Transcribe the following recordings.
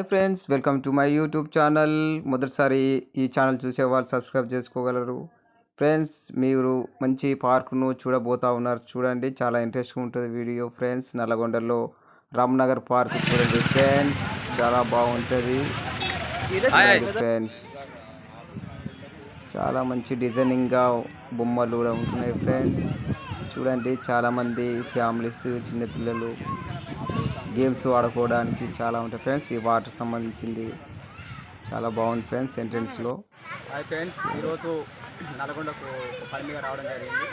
Hi friends welcome to my YouTube channel. మొదటిసారి ఈ channel చూసే వాళ్ళు సబ్స్క్రైబ్ చేసుకోగలరు. ఫ్రెండ్స్ మీరు మంచి పార్క్ను చూడబోతా ఉన్నారు. చూడండి చాలా ఇంట్రెస్ట్గా ఉంటుంది వీడియో ఫ్రెండ్స్. నల్లగొండలో రామ్నగర్ పార్క్ చూడండి ఫ్రెండ్స్ చాలా బాగుంటుంది. ఫ్రెండ్స్ చాలా మంచి డిజైనింగ్గా బొమ్మలు కూడా ఉంటున్నాయి ఫ్రెండ్స్. చూడండి చాలామంది ఫ్యామిలీస్ చిన్నపిల్లలు గేమ్స్ ఆడుకోవడానికి చాలా ఉంటాయి. ఫ్రెండ్స్ ఈ వాటర్ సంబంధించింది చాలా బాగుంది ఫ్రెండ్స్ ఎంట్రెన్స్లో. హాయ్ ఫ్రెండ్స్ ఈరోజు నల్గొండకు ఒక పని మీద రావడం జరిగింది.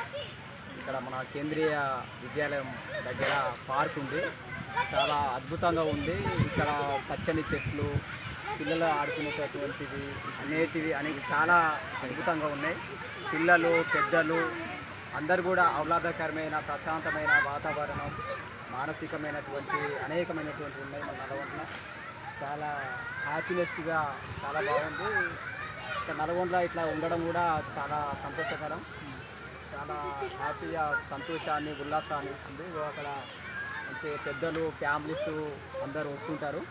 ఇక్కడ మన కేంద్రీయ విద్యాలయం దగ్గర పార్క్ ఉంది. చాలా అద్భుతంగా ఉంది. ఇక్కడ పచ్చని చెట్లు పిల్లలు ఆడుకునేటటువంటివి అనేటివి అనేవి చాలా అద్భుతంగా ఉన్నాయి. పిల్లలు పెద్దలు అందరు కూడా ఆహ్లాదకరమైన ప్రశాంతమైన వాతావరణం మానసికమైనటువంటి అనేకమైనటువంటి ఉన్నాయి మన నల్గొండ చాలా హ్యాపీనెస్గా చాలా బాగుంది. ఇక్కడ నల్గొండలో ఇట్లా ఉండడం కూడా చాలా సంతోషకరం. చాలా హ్యాపీగా సంతోషాన్ని ఉల్లాసాన్ని ఉంది. అక్కడ మంచి పెద్దలు ఫ్యామిలీస్ అందరూ వస్తుంటారు.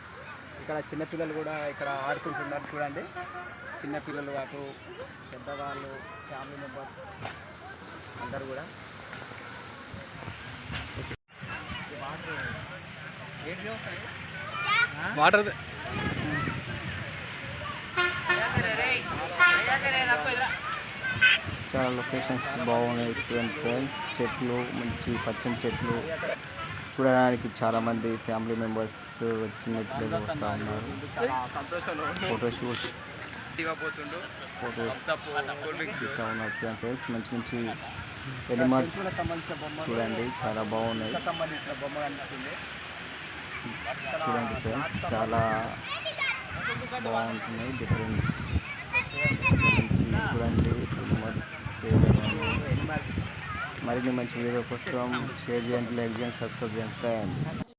ఇక్కడ చిన్నపిల్లలు కూడా ఇక్కడ ఆడుకుంటున్నారు చూడండి. చిన్నపిల్లలు అటు పెద్దవాళ్ళు ఫ్యామిలీ మెంబర్స్ అందరు కూడా ఈ వాటర్ ఏంటి వాటర్ చాలా లొకేషన్స్ బాగున్నాయి చూడండి ఫ్రెండ్స్. చెట్లు మంచి పచ్చని చెట్లు. చూడడానికి చాలా మంది ఫ్యామిలీ మెంబర్స్ చిన్న పిల్లలు వస్తూ ఉన్నారు. చాలా ఫోటోస్ ఇస్తూ ఉన్నారు చూడండి ఫ్రెండ్స్. మంచి మంచి ఎనిమల్స్ చూడండి చాలా బాగున్నాయి. చూడండి ఫ్రెండ్స్ చాలా బాగుంటున్నాయి డిఫరెన్స్ చూడండి మరిన్ని మంచి వీడియో కోసం షేర్ చేయండి లైక్ చేయండి సబ్స్క్రైబ్ చేయండి ఫ్రెండ్స్